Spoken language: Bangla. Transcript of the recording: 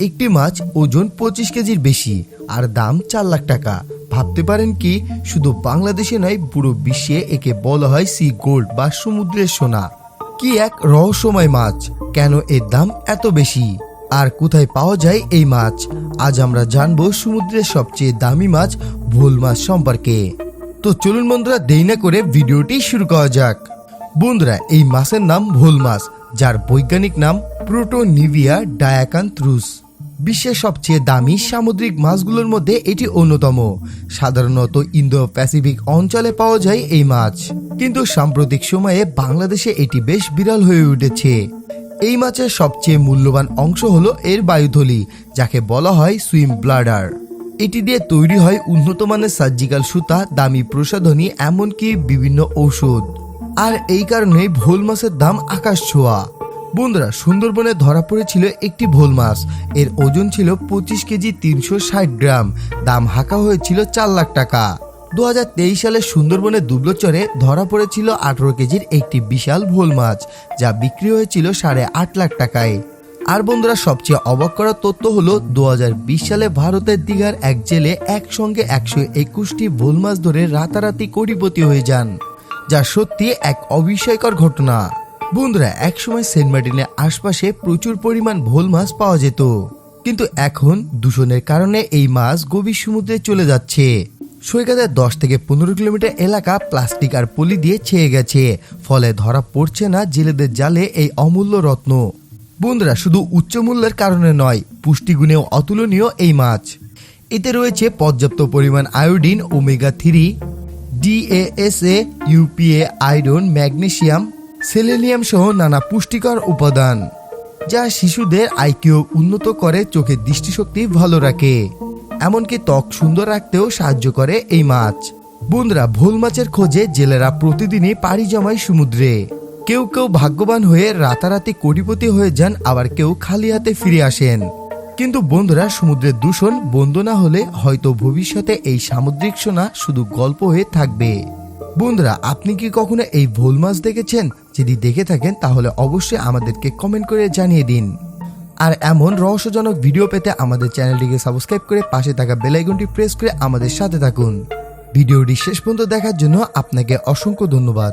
একটি মাছ ওজন পঁচিশ কেজির বেশি, আর দাম চার লাখ টাকা। ভাবতে পারেন কি? শুধু বাংলাদেশে নয়, পুরো বিশ্বে একে বলা হয় সি গোল্ড বা সমুদ্রের সোনা। কি এক রহস্যময় মাছ! কেন এর দাম এত বেশি? আর কোথায় পাওয়া যায় এই মাছ? আজ আমরা জানব সমুদ্রের সবচেয়ে দামি মাছ ভোল মাছ সম্পর্কে। তো চলুন বন্ধুরা, দেরি না করে ভিডিওটি শুরু করা যাক। বন্ধুরা, এই মাছের নাম ভোল মাছ, যার বৈজ্ঞানিক নাম প্রোটোনিভিয়া ডায়াকান্থ্রুস। বিশ্বের সবচেয়ে দামি সামুদ্রিক মাছগুলোর মধ্যে এটি অন্যতম। সাধারণত ইন্দো প্যাসিফিক অঞ্চলে পাওয়া যায় এই মাছ। কিন্তু সাম্প্রতিক সময়ে বাংলাদেশে এটি বেশ বিরল হয়ে উঠেছে। এই মাছের সবচেয়ে মূল্যবান অংশ হলো এর বায়ুথলি, যাকে বলা হয় সুইম ব্লাডার। এটি দিয়ে তৈরি হয় উন্নত মানের সার্জিক্যাল সুতা, দামি প্রসাধনী, এমনকি বিভিন্ন ঔষধ। আর এই কারণেই ভোল মাছের দাম আকাশ ছোঁয়া। বন্ধুরা, সুন্দরবনে ধরা পড়েছিল একটি ভোল মাছ। এর ওজন ছিল পঁচিশ কেজি তিনশো ষাট গ্রাম। দাম হাঁকা হয়েছিল চার লাখ টাকা। দু হাজার তেইশ সালে সুন্দরবনের দুবলোচরে ধরা পড়েছিল আঠারো কেজির একটি বিশাল ভোল মাছ, যা বিক্রি হয়েছিল সাড়ে আট লাখ টাকায়। আর বন্ধুরা, সবচেয়ে অবাক করার তথ্য হলো দু হাজার বিশ সালে ভারতের দীঘার এক জেলে একসঙ্গে একশো একুশটি ভোল মাছ ধরে রাতারাতি কোটিপতি হয়ে যান, যা সত্যি এক অবিস্ময়কর ঘটনা। বন্ধুরা, একসময় সেন্ট মার্টিনের আশপাশে প্রচুর পরিমাণ ভোল মাছ পাওয়া যেত। কিন্তু এখন দূষণের কারণে এই মাছ গভীর সমুদ্রে চলে যাচ্ছে। সৈকতের দশ থেকে পনেরো কিলোমিটার এলাকা প্লাস্টিক আর পলি দিয়ে ছেয়ে গেছে। ফলে ধরা পড়ছে না জেলেদের জালে এই অমূল্য রত্ন। বন্ধুরা, শুধু উচ্চ মূল্যের কারণে নয়, পুষ্টিগুণেও অতুলনীয় এই মাছ। এতে রয়েছে পর্যাপ্ত পরিমাণ আয়োডিন, ওমেগা থ্রি, ডিএএসএ, ইউপিএ, আয়রন, ম্যাগনেসিয়াম সেলেনিয়াম সহ নানা পুষ্টিকর উপাদান, যা শিশুদের আইকিউ উন্নত করে চোখের দৃষ্টিশক্তি ভালো রাখে। এমনকি ত্বক সুন্দর রাখতেও সাহায্য করে এই মাছ। বন্ধুরা, ভোল মাছের খোঁজে জেলেরা প্রতিদিনই পাড়ি জমায় সমুদ্রে। কেউ কেউ ভাগ্যবান হয়ে রাতারাতি কোটিপতি হয়ে যান, আবার কেউ খালি হাতে ফিরে আসেন। কিন্তু বন্ধুরা, সমুদ্রের দূষণ বন্ধ না হলে হয়তো ভবিষ্যতে এই সামুদ্রিক সোনা শুধু গল্প হয়ে থাকবে। বন্ধুরা, আপনি কি কখনো এই ভোল মাছ দেখেছেন? যদি দেখে থাকেন, তাহলে অবশ্যই আমাদেরকে কমেন্ট করে জানিয়ে দিন। আর এমন রহস্যজনক ভিডিও পেতে আমাদের চ্যানেলটিকে সাবস্ক্রাইব করে পাশে থাকা বেলাইকনটি প্রেস করে আমাদের সাথে থাকুন। ভিডিওটি শেষ পর্যন্ত দেখার জন্য আপনাকে অসংখ্য ধন্যবাদ।